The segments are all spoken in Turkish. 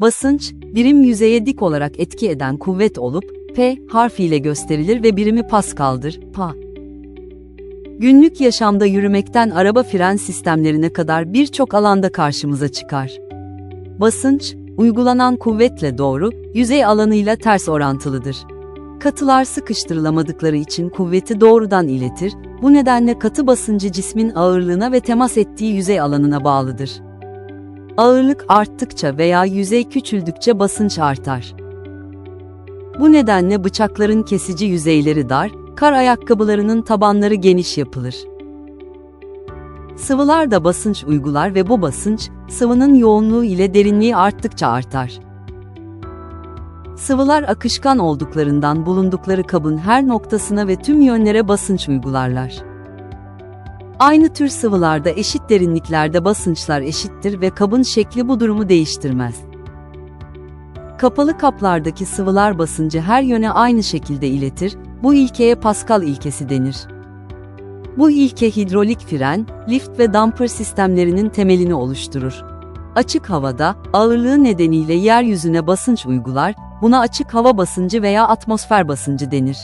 Basınç, birim yüzeye dik olarak etki eden kuvvet olup, P harfiyle gösterilir ve birimi Pascal'dır, Pa. Günlük yaşamda yürümekten araba fren sistemlerine kadar birçok alanda karşımıza çıkar. Basınç, uygulanan kuvvetle doğru, yüzey alanıyla ters orantılıdır. Katılar sıkıştırılamadıkları için kuvveti doğrudan iletir, bu nedenle katı basıncı cismin ağırlığına ve temas ettiği yüzey alanına bağlıdır. Ağırlık arttıkça veya yüzey küçüldükçe basınç artar. Bu nedenle bıçakların kesici yüzeyleri dar, kar ayakkabılarının tabanları geniş yapılır. Sıvılar da basınç uygular ve bu basınç, sıvının yoğunluğu ile derinliği arttıkça artar. Sıvılar akışkan olduklarından bulundukları kabın her noktasına ve tüm yönlere basınç uygularlar. Aynı tür sıvılarda eşit derinliklerde basınçlar eşittir ve kabın şekli bu durumu değiştirmez. Kapalı kaplardaki sıvılar basıncı her yöne aynı şekilde iletir, bu ilkeye Pascal ilkesi denir. Bu ilke hidrolik fren, lift ve damper sistemlerinin temelini oluşturur. Açık havada, ağırlığı nedeniyle yeryüzüne basınç uygular, buna açık hava basıncı veya atmosfer basıncı denir.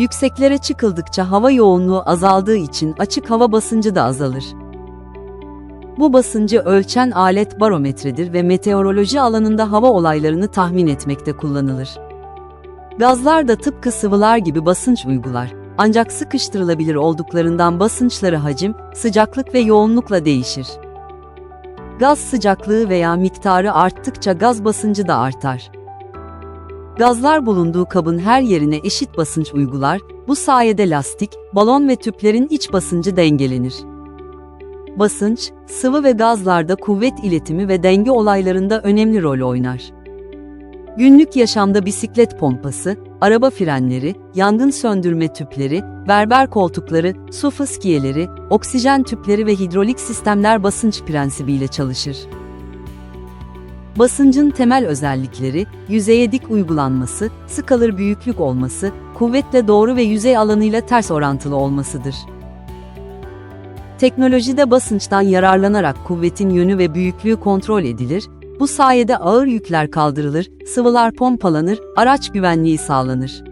Yükseklere çıkıldıkça hava yoğunluğu azaldığı için açık hava basıncı da azalır. Bu basıncı ölçen alet barometredir ve meteoroloji alanında hava olaylarını tahmin etmekte kullanılır. Gazlar da tıpkı sıvılar gibi basınç uygular. Ancak sıkıştırılabilir olduklarından basınçları hacim, sıcaklık ve yoğunlukla değişir. Gaz sıcaklığı veya miktarı arttıkça gaz basıncı da artar. Gazlar bulunduğu kabın her yerine eşit basınç uygular, bu sayede lastik, balon ve tüplerin iç basıncı dengelenir. Basınç, sıvı ve gazlarda kuvvet iletimi ve denge olaylarında önemli rol oynar. Günlük yaşamda bisiklet pompası, araba frenleri, yangın söndürme tüpleri, berber koltukları, su fıskiyeleri, oksijen tüpleri ve hidrolik sistemler basınç prensibiyle çalışır. Basıncın temel özellikleri, yüzeye dik uygulanması, sık alır büyüklük olması, kuvvetle doğru ve yüzey alanıyla ters orantılı olmasıdır. Teknolojide basınçtan yararlanarak kuvvetin yönü ve büyüklüğü kontrol edilir, bu sayede ağır yükler kaldırılır, sıvılar pompalanır, araç güvenliği sağlanır.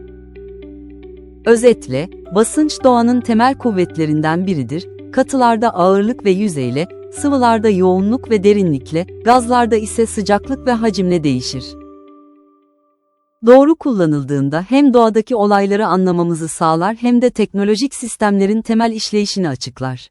Özetle, basınç doğanın temel kuvvetlerinden biridir, katılarda ağırlık ve yüzeyle, sıvılarda yoğunluk ve derinlikle, gazlarda ise sıcaklık ve hacimle değişir. Doğru kullanıldığında hem doğadaki olayları anlamamızı sağlar hem de teknolojik sistemlerin temel işleyişini açıklar.